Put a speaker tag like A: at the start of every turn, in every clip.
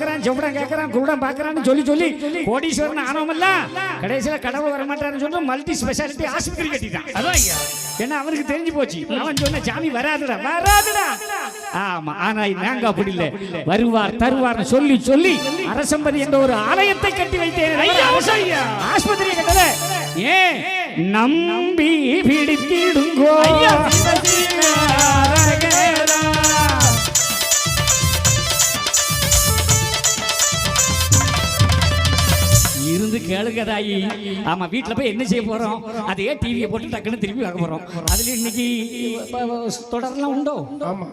A: கேட்கறான் செவிடம் கேட்கறான் குருடம் பாக்குறான்னு சொல்லி சொல்லி கோடீஸ்வரன் ஆனவமல்ல கடைசியில கடவுள் வர மாட்டாருன்னு சொல்லி மல்டி ஸ்பெஷாலிட்டி ஆஸ்பத்திரி கட்டிட்டான்.
B: அதான் ஐயா?
A: ஏன்னா அவனுக்கு தெரிஞ்சு போச்சு. அவன் சொன்ன சாமி வராதுடா வராதுடா. ஆமா ஆனா நாங்க அப்படி இல்ல. வருவார் தருவார்னு சொல்லி சொல்லி அரசம்பதி என்ற ஒரு ஆலயத்தை கட்டி வைத்தேன். ஆஸ்பத்திரியை கட்டல. ஏன்? நம்பி பிடித்திடுங்கோ. இருந்து கேளுங்க தாயி ஆமா வீட்ல போய் என்ன செய்ய போறோம்? அதே டிவியை போட்டு டக்குன்னு திருப்பி பார்க்க போறோம். அதுல இன்னைக்கு தொடர்லாம் உண்டோ?
C: ஆமா.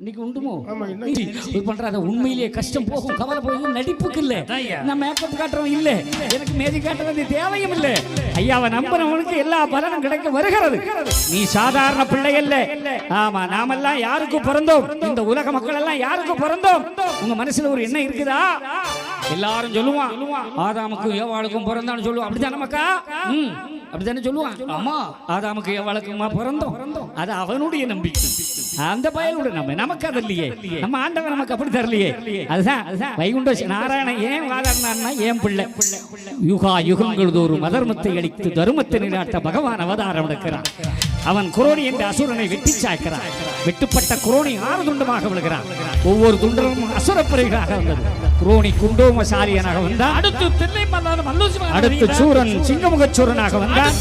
A: இன்னைக்கு உண்டுமோ?
C: ஆமா, இன்னைக்கு.
A: இது பண்றாத உண்மையிலேயே கஷ்டம் போகும் கவலை போகும் நடிப்புக்கு இல்ல. நான் மேக்கப் இல்ல. எனக்கு மேதி காட்டுறது தேவையும் இல்ல. ஐயாவை நம்புறவனுக்கு எல்லா பலனும் கிடைக்க வருகிறது. நீ சாதாரண பிள்ளை ஆமா நாமெல்லாம் யாருக்கு பிறந்தோம் இந்த உலக மக்கள் எல்லாம் யாருக்கு பிறந்தோம் உங்க மனசுல ஒரு எண்ணம் இருக்குதா? எல்லாரும் சொல்லுவான் ஆதாமுக்கும் ஏவாளுக்கும் பிறந்தான்னு சொல்லுவான். அப்படித்தானே மக்கா? ம், அப்படித்தானே சொல்லுவான். ஆமா. ஆதாமுக்கு ஏவாளுக்குமா பிறந்தோம்? அது அவனுடைய நம்பிக்கை. அந்த பயனோட நம்ம. நமக்கு அது இல்லையே. நம்ம ஆண்டவன் நமக்கு அப்படி தரலையே. அதுதான் வைகுண்ட நாராயணன் ஏன் வாதாடினான்னா ஏன் பிள்ளை? யுகா யுகங்கள் தோறும் அதர்மத்தை அளித்து தருமத்தை நிலாட்ட பகவான் அவதாரம் எடுக்கிறான். அவன் குரோணி என்ற அசுரனை வெட்டி சாய்க்கிறான். வெட்டுப்பட்ட குரோணி ஆறு துண்டமாக விழுகிறான். ஒவ்வொரு துண்டமும் அசுரப்பிரிகளாக வந்தது. குரோணி குண்டோமசாரியனாக வந்தான்.
B: அடுத்து
A: அடுத்து. சூரன் சிங்கமுக சூரனாக வந்தான்.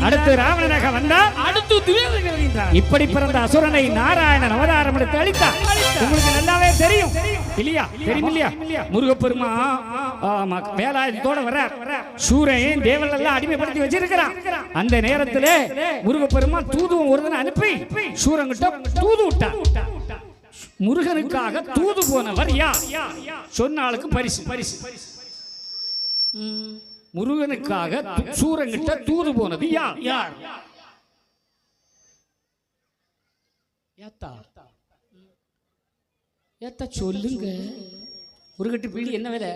B: அடுத்து
A: ராவணனாக வந்தான்.
B: அடுத்து
A: இப்படி பிறந்த அசுரனை நாராயணன் அவதாரம் எடுத்து அழித்தார் உங்களுக்கு நல்லாவே தெரியும். இல்லையா? தெரியும் இல்லையா? முருகப்பெருமா வேலாயுதத்தோட வர்றார். சூரன் தேவர்கள் எல்லாம் அடிமைப்படுத்தி வச்சிருக்கிறான் அந்த நேரத்துல முருகப்பெருமா தூதுவன் ஒருவனை அனுப்பி சூரங்கிட்ட தூது விட்டார். முருகனுக்காக தூது போனவர் யார்? சொன்ன ஆளுக்கு பரிசு. பரிசு. முருகனுக்காக சூரங்கிட்ட தூது போனது யார்?
B: யார்?
A: ஏத்தா? ஏத்தா சொல்லுங்க. ஒரு கட்டு பீடி என்ன விலை?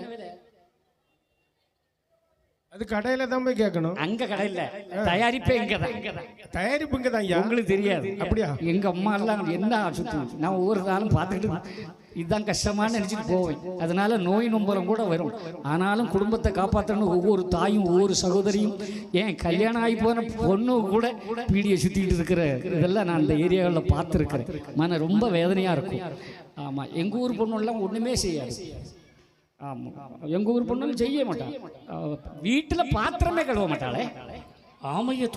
C: அது கடையில தான் போய் கேட்கணும்.
A: அங்க கடை இல்ல. தயாரிப்பே இங்க தான்.
C: தயாரிப்பு இங்க தான்
A: உங்களுக்கு தெரியாது.
C: அப்படியா?
A: எங்க அம்மா எல்லாம் என்ன சுத்தி நான் ஒவ்வொரு நாளும் பார்த்துக்கிட்டு இதுதான் கஷ்டமான்னு நினைச்சிட்டு போவேன். அதனால நோய் நொம்பரம் கூட வரும். ஆனாலும் குடும்பத்தை காப்பாற்றணும் ஒவ்வொரு தாயும் ஒவ்வொரு சகோதரியும் ஏன் கல்யாணம் ஆகி போன பொண்ணு கூட பீடியை சுத்திட்டு இருக்கிற இதெல்லாம் நான் அந்த ஏரியாவில் பார்த்துருக்கிறேன். மன ரொம்ப வேதனையா இருக்கும். ஆமா எங்க ஊர் பொண்ணுலாம் ஒண்ணுமே செய்யாது. ஆமாம் எங்க ஊர் பொண்ணுன்னு செய்ய மாட்டான் வீட்டில் பாத்திரமே கழுவ மாட்டாளே.
B: ஆமைய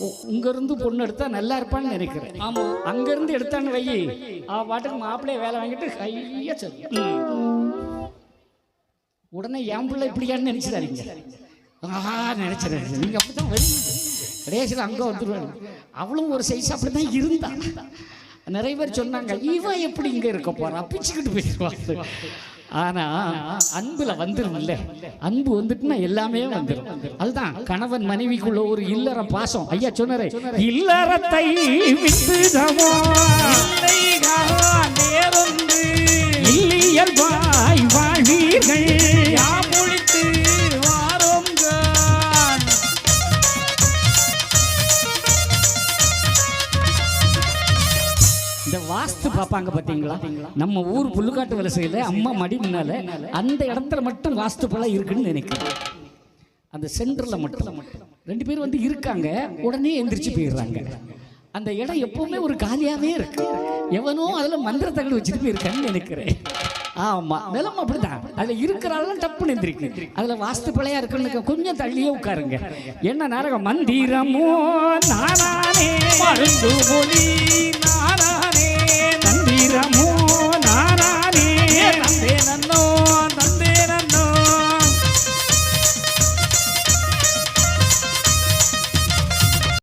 A: உ- உங்க இருந்து பொண்ணு எடுத்தா நல்லா இருப்பான்னு நினைக்கிறேன். ஆமா. அங்க இருந்து எடுத்தான்னு வை அவ பாட்டுக்கு மாப்பிள்ளைய வேலை வாங்கிட்டு கையா சரி உடனே என் பிள்ளை இப்படியான்னு நினைச்சிடாதீங்க. ஆஹா நினைச்சிடாதீங்க. நீங்க அப்படித்தான் வருவீங்க கடைசியில் அங்க வந்துருவாங்க அவளும் ஒரு சைஸ் அப்படிதான் இருந்தா. நிறைய பேர் சொன்னாங்க இவன் எப்படி இங்க இருக்க போறா பிச்சுக்கிட்டு போயிடுவாங்க ஆனா அன்புல வந்துரும்ல. அன்பு வந்துட்டுனா எல்லாமே வந்துடும் அதுதான் கணவன் மனைவிக்குள்ள ஒரு இல்லற பாசம். ஐயா சொன்னாரே. இல்லறத்தை விட்டுதமோ? வாஸ்து பார்ப்பாங்க பார்த்தீங்களா? நம்ம ஊர் புல்லுக்காட்டு வேலை செய்யல அம்மா மடி முன்னால அந்த இடத்துல மட்டும் வாஸ்து பலம் இருக்குன்னு நினைக்கிறேன். அந்த சென்டர்ல மட்டும். ரெண்டு பேர் வந்து இருக்காங்க உடனே எந்திரிச்சு போயிடுறாங்க. அந்த இடம் எப்பவுமே ஒரு காலியாவே இருக்கு. எவனோ அதில் மந்திர தகடு வச்சுட்டு போயிருக்கான்னு நினைக்கிறேன். ஆமா நிலம் அப்படிதான். அதில் இருக்கிறாள் டப்புன்னு எந்திரிக்கு அதுல வாஸ்து பிழையா இருக்குன்னு கொஞ்சம் தள்ளியே உட்காருங்க. என்ன நேரம் மந்திரமோ நானே
B: மருந்து மொழி